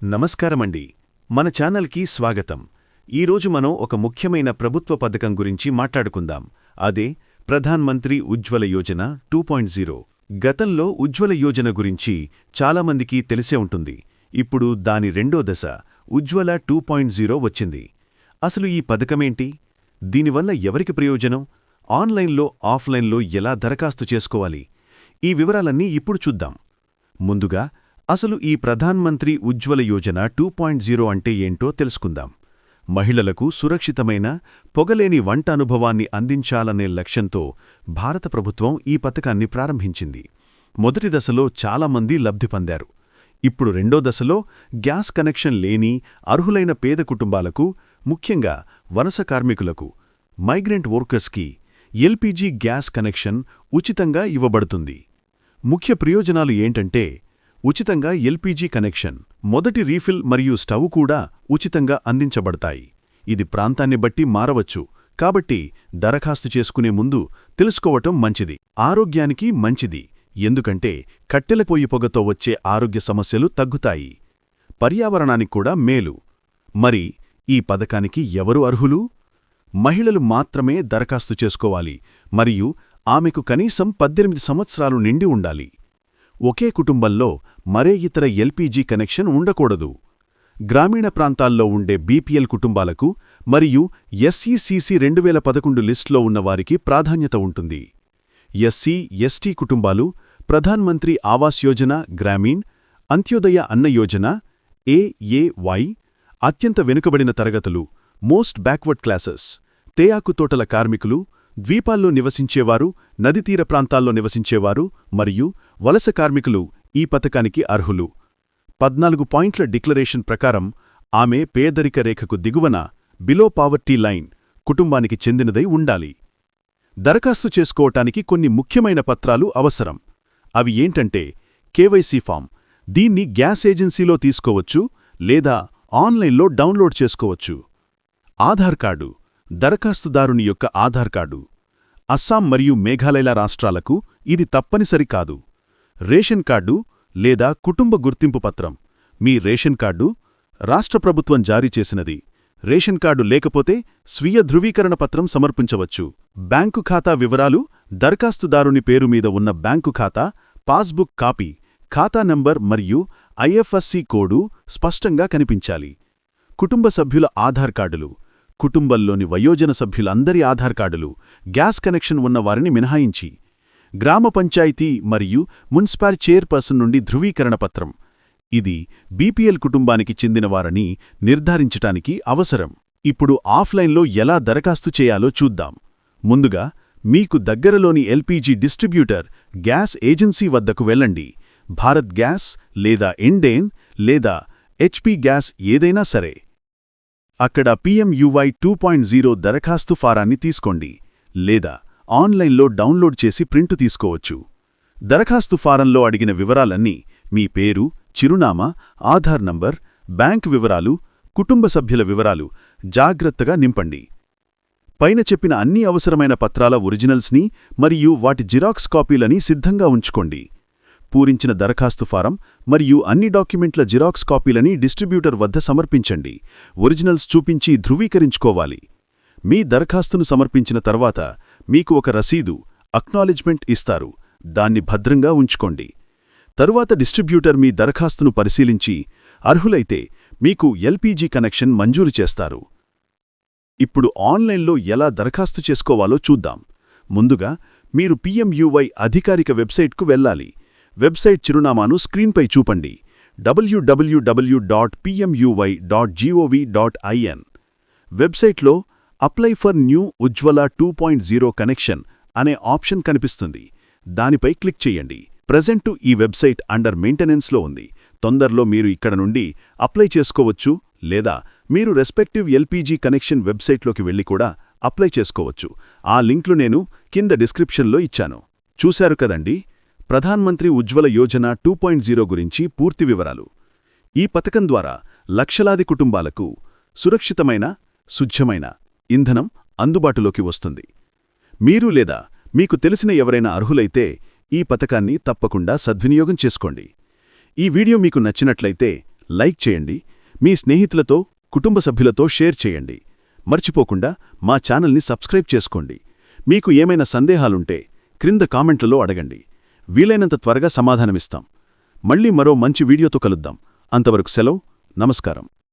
నమస్కారమండి. మన ఛానల్కి స్వాగతం. ఈరోజు మనం ఒక ముఖ్యమైన ప్రభుత్వ పథకం గురించి మాట్లాడుకుందాం. అదే Pradhan Mantri Ujjwala Yojana two point zero. గతంలో ఉజ్వల యోజన గురించి చాలామందికి తెలిసే ఉంటుంది. ఇప్పుడు దాని రెండో దశ ఉజ్వల టూ పాయింట్ జీరో వచ్చింది. అసలు ఈ పథకమేంటి? దీనివల్ల ఎవరికి ప్రయోజనం? ఆన్లైన్లో ఆఫ్లైన్లో ఎలా దరఖాస్తు చేసుకోవాలి? ఈ వివరాలన్నీ ఇప్పుడు చూద్దాం. ముందుగా అసలు ఈ Pradhan Mantri Ujjwala Yojana two point zero అంటే ఏంటో తెలుసుకుందాం. మహిళలకు సురక్షితమైన పొగలేని వంట అనుభవాన్ని అందించాలనే లక్ష్యంతో భారత ప్రభుత్వం ఈ పథకాన్ని ప్రారంభించింది. మొదటి దశలో చాలామంది లబ్ధి పొందారు. ఇప్పుడు రెండో దశలో గ్యాస్ కనెక్షన్ లేని అర్హులైన పేద కుటుంబాలకు ముఖ్యంగా వలస కార్మికులకు మైగ్రెంట్ వర్కర్స్కి ఎల్పీజీ గ్యాస్ కనెక్షన్ ఉచితంగా ఇవ్వబడుతుంది. ముఖ్య ప్రయోజనాలు ఏంటంటే ఉచితంగా ఎల్పీజీ కనెక్షన్ మొదటి రీఫిల్ మరియు స్టవ్ కూడా ఉచితంగా అందించబడతాయి. ఇది ప్రాంతాన్ని బట్టి మారవచ్చు కాబట్టి దరఖాస్తు చేసుకునే ముందు తెలుసుకోవటం మంచిది. ఆరోగ్యానికి మంచిది ఎందుకంటే కట్టెల పొయ్యి పొగతో వచ్చే ఆరోగ్య సమస్యలు తగ్గుతాయి. పర్యావరణానికి కూడా మేలు. మరి ఈ పథకానికి ఎవరు అర్హులు? మహిళలు మాత్రమే దరఖాస్తు చేసుకోవాలి మరియు ఆమెకు కనీసం పద్దెనిమిది సంవత్సరాలు నిండి ఉండాలి. ఒకే కుటుంబంలో మరే ఇతర ఎల్పీజీ కనెక్షన్ ఉండకూడదు. గ్రామీణ ప్రాంతాల్లో ఉండే బీపీఎల్ కుటుంబాలకు మరియు ఎస్సీసీసీ రెండు వేల పదకొండు లిస్టులో ఉన్నవారికి ప్రాధాన్యత ఉంటుంది. ఎస్సీ ఎస్టీ కుటుంబాలు ప్రధాన్ మంత్రి ఆవాస్ యోజన గ్రామీణ్ అంత్యోదయ అన్న యోజన ఏఏవై అత్యంత వెనుకబడిన తరగతులు మోస్ట్ బ్యాక్వర్డ్ క్లాసెస్ తేయాకు తోటల కార్మికులు ద్వీపాల్లో నివసించేవారు నదితీర ప్రాంతాల్లో నివసించేవారు మరియు వలస కార్మికులు ఈ పథకానికి అర్హులు. పద్నాలుగు పాయింట్ల డిక్లరేషన్ ప్రకారం ఆమె పేదరిక రేఖకు దిగువన బిలో పావర్టీ లైన్ కుటుంబానికి చెందినదై ఉండాలి. దరఖాస్తు చేసుకోవటానికి కొన్ని ముఖ్యమైన పత్రాలు అవసరం. అవి ఏంటంటే కేవైసీ ఫామ్ దీన్ని గ్యాస్ ఏజెన్సీలో తీసుకోవచ్చు లేదా ఆన్లైన్లో డౌన్లోడ్ చేసుకోవచ్చు. ఆధార్ కార్డు దరఖాస్తుదారుని యొక్క ఆధార్ కార్డు. అస్సాం మరియు మేఘాలయ రాష్ట్రాలకు ఇది తప్పనిసరి కాదు. రేషన్ కార్డు లేదా కుటుంబ గుర్తింపు పత్రం. మీ రేషన్ కార్డు రాష్ట్ర ప్రభుత్వం జారీ చేసినది. రేషన్ కార్డు లేకపోతే స్వీయ ధృవీకరణ పత్రం సమర్పించవచ్చు. బ్యాంకు ఖాతా వివరాలు దరఖాస్తుదారుని పేరు మీద ఉన్న బ్యాంకు ఖాతా పాస్బుక్ కాపీ ఖాతా నంబర్ మరియు ఐఎఫ్ఎస్సి కోడు స్పష్టంగా కనిపించాలి. కుటుంబ సభ్యుల ఆధార్ కార్డులు. కుటుంబంలోని వయోజన సభ్యులందరి ఆధార్ కార్డులు గ్యాస్ కనెక్షన్ ఉన్నవారిని మినహాయించి గ్రామ పంచాయతీ మరియు మున్సిపాల్ చైర్పర్సన్ నుండి ధృవీకరణ పత్రం. ఇది బీపీఎల్ కుటుంబానికి చెందినవారని నిర్ధారించటానికి అవసరం. ఇప్పుడు ఆఫ్లైన్లో ఎలా దరఖాస్తు చేయాలో చూద్దాం. ముందుగా మీకు దగ్గరలోని ఎల్పీజీ డిస్ట్రిబ్యూటర్ గ్యాస్ ఏజెన్సీ వద్దకు వెళ్ళండి. భారత్ గ్యాస్ లేదా ఇండేన్ లేదా హెచ్పీ గ్యాస్ ఏదైనా సరే. అక్కడ పిఎంయువై టూ పాయింట్ జీరో దరఖాస్తు ఫారాన్ని తీసుకోండి లేదా ఆన్లైన్లో డౌన్లోడ్ చేసి ప్రింటు తీసుకోవచ్చు. దరఖాస్తు ఫారంలో అడిగిన వివరాలన్నీ మీ పేరు చిరునామా ఆధార్ నంబర్ బ్యాంక్ వివరాలు కుటుంబ సభ్యుల వివరాలు జాగ్రత్తగా నింపండి. పైన చెప్పిన అన్ని అవసరమైన పత్రాల ఒరిజినల్స్ని మరియు వాటి జిరాక్స్ కాపీలని సిద్ధంగా ఉంచుకోండి. పూరించిన దరఖాస్తు ఫారం మరియు అన్ని డాక్యుమెంట్ల జిరాక్స్ కాపీలని డిస్ట్రిబ్యూటర్ వద్ద సమర్పించండి. ఒరిజినల్స్ చూపించి ధృవీకరించుకోవాలి. మీ దరఖాస్తును సమర్పించిన తర్వాత మీకు ఒక రసీదు అక్నాలెడ్జ్మెంట్ ఇస్తారు. దాన్ని భద్రంగా ఉంచుకోండి. తరువాత డిస్ట్రిబ్యూటర్ మీ దరఖాస్తును పరిశీలించి అర్హులైతే మీకు ఎల్పీజీ కనెక్షన్ మంజూరు చేస్తారు. ఇప్పుడు ఆన్లైన్లో ఎలా దరఖాస్తు చేసుకోవాలో చూద్దాం. ముందుగా మీరు పిఎంయువై అధికారిక వెబ్సైట్కు వెళ్ళాలి. వెబ్సైట్ చిరునామాను స్క్రీన్పై చూపండి. WWW dot PMUY dot GOV dot IN వెబ్సైట్లో apply for new Ujjwala two point zero connection అనే ఆప్షన్ కనిపిస్తుంది. దానిపై క్లిక్ చేయండి. ప్రజెంటు ఈ వెబ్సైట్ అండర్ మెయింటెనెన్స్లో ఉంది. తొందరలో మీరు ఇక్కడ నుండి అప్లై చేసుకోవచ్చు లేదా మీరు రెస్పెక్టివ్ ఎల్పీజీ కనెక్షన్ వెబ్సైట్లోకి వెళ్ళి కూడా అప్లై చేసుకోవచ్చు. ఆ లింక్లు నేను కింద డిస్క్రిప్షన్లో ఇచ్చాను. చూశారు కదండీ? Pradhan Mantri Ujjwala Yojana two point zero గురించి పూర్తి వివరాలు. ఈ పథకం ద్వారా లక్షలాది కుటుంబాలకు సురక్షితమైన శుద్ధమైన ఇంధనం అందుబాటులోకి వస్తుంది. మీరు లేదా మీకు తెలిసిన ఎవరైనా అర్హులైతే ఈ పథకాన్ని తప్పకుండా సద్వినియోగం చేసుకోండి. ఈ వీడియో మీకు నచ్చినట్లయితే లైక్ చేయండి మీ స్నేహితులతో కుటుంబ సభ్యులతో షేర్ చేయండి. మర్చిపోకుండా మా ఛానల్ని సబ్స్క్రైబ్ చేసుకోండి. మీకు ఏమైనా సందేహాలుంటే క్రింద కామెంట్లలో అడగండి. వీలైనంత త్వరగా సమాధానమిస్తాం. మళ్ళీ మరో మంచి వీడియోతో కలుద్దాం. అంతవరకు సెలవు నమస్కారం.